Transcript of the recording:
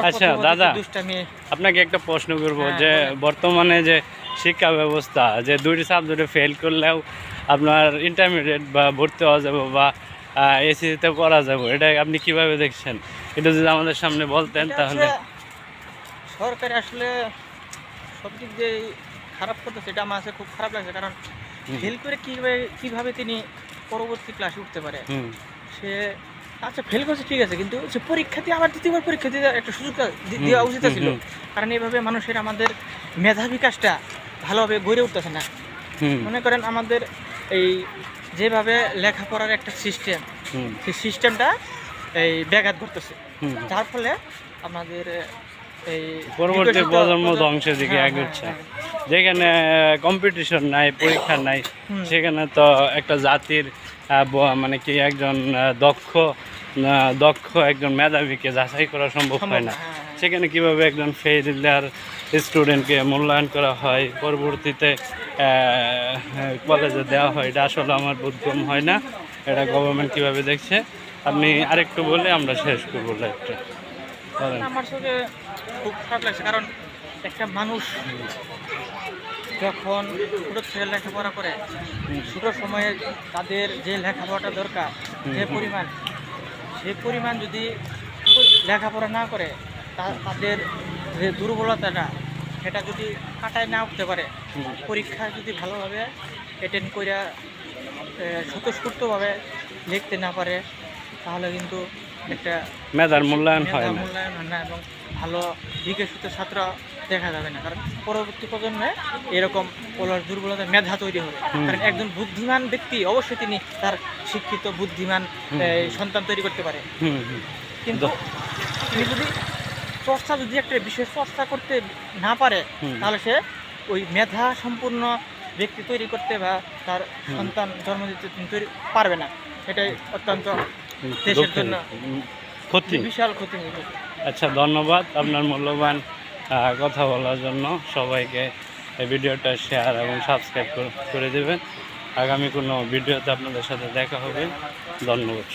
আচ্ছা, দাদা। আপনাকে একটা প্রশ্ন করব হ্যাঁ, যে বর্তমানে যে শিক্ষা ব্যবস্থা যে দুইটি সাবজেক্টে ফেল করলেও আপনার ইন্টারমিডিয়েট বা ভর্তি হওয়া যাবে বা এসিতে পড়া যাবে এটা আপনি কীভাবে দেখছেন এটা যদি আমাদের সামনে বলতেন তাহলে সরকার আসলে সব দিক দিয়ে খারাপ করতেছে এটা আমার কাছে খুব খারাপ লাগছে কারণ। ফেল করে কীভাবে কীভাবে তিনি পরবর্তী ক্লাসে উঠতে পারে সে আচ্ছা ফেল করছে ঠিক আছে কিন্তু সে পরীক্ষা দিয়ে আবার দ্বিতীয়বার পরীক্ষা দিয়ে একটা সুযোগ দেওয়া উচিত ছিল। কারণ এইভাবে মানুষের আমাদের মেধা বিকাশটা ভালোভাবে গড়ে উঠতেছে না। মনে করেন আমাদের এই যেভাবে লেখাপড়ার একটা সিস্টেম সেই সিস্টেমটা এই ব্যাঘাত ঘটতেছে। যার ফলে আমাদের এই পরবর্তী প্রজন্ম ধ্বংসের দিকে হ্যাঁ, এগোচ্ছে। হ্যাঁ, হ্যাঁ। যেখানে কম্পিটিশন নাই পরীক্ষা নাই সেখানে তো একটা জাতির মানে কি একজন দক্ষ দক্ষ একজন মেধাবীকে যাচাই করা সম্ভব হয় না। হ্যাঁ, হ্যাঁ। সেখানে কীভাবে একজন ফেইলার স্টুডেন্টকে মূল্যায়ন করা হয় পরবর্তীতে কলেজে দেওয়া হয় এটা আসলে আমার বোধগম হয় না। এটা গভর্নমেন্ট কীভাবে দেখছে? আপনি আরেকটু বলে আমরা শেষ করব লাইফটা আমার চোখে খুব খারাপ লাগছে কারণ একটা মানুষ যখন ছোটো ছেলে লেখাপড়া করে ছোটো সময়ে তাদের যে লেখাপড়াটা দরকার যে পরিমাণ সেই পরিমাণ যদি লেখাপড়া না করে তা- তাদের যে দুর্বলতাটা সেটা যদি কাটায় না উঠতে পারে পরীক্ষা যদি ভালোভাবে অ্যাটেন্ড করে স্বতঃস্ফূর্তভাবে লিখতে না পারে তাহলে কিন্তু একটা মেধার মূল্যায়ন হয় মূল্যায়ন হয় না এবং ভালো বিকশিত ছাত্র দেখা যাবে না। কারণ পরবর্তী প্রজন্মে এরকম ওলার দুর্বলতা মেধা তৈরি হবে। কারণ একজন বুদ্ধিমান ব্যক্তি অবশ্যই তিনি তার শিক্ষিত বুদ্ধিমান সন্তান তৈরি করতে পারে। কিন্তু তিনি যদি চর্চা যদি একটা বিশেষ চর্চা করতে না পারে তাহলে সে ওই মেধা সম্পূর্ণ ব্যক্তি তৈরি করতে বা তার সন্তান জন্ম দিতে তিনি তৈরি পারবে না। এটাই অত্যন্ত দেশের জন্য ক্ষতি। বিশাল ক্ষতি আচ্ছা ধন্যবাদ আপনার মূল্যবান কথা বলার জন্য সবাইকে এই ভিডিওটা শেয়ার এবং সাবস্ক্রাইব করে দেবেন। আগামী কোনো ভিডিওতে আপনাদের সাথে দেখা হবে। ধন্যবাদ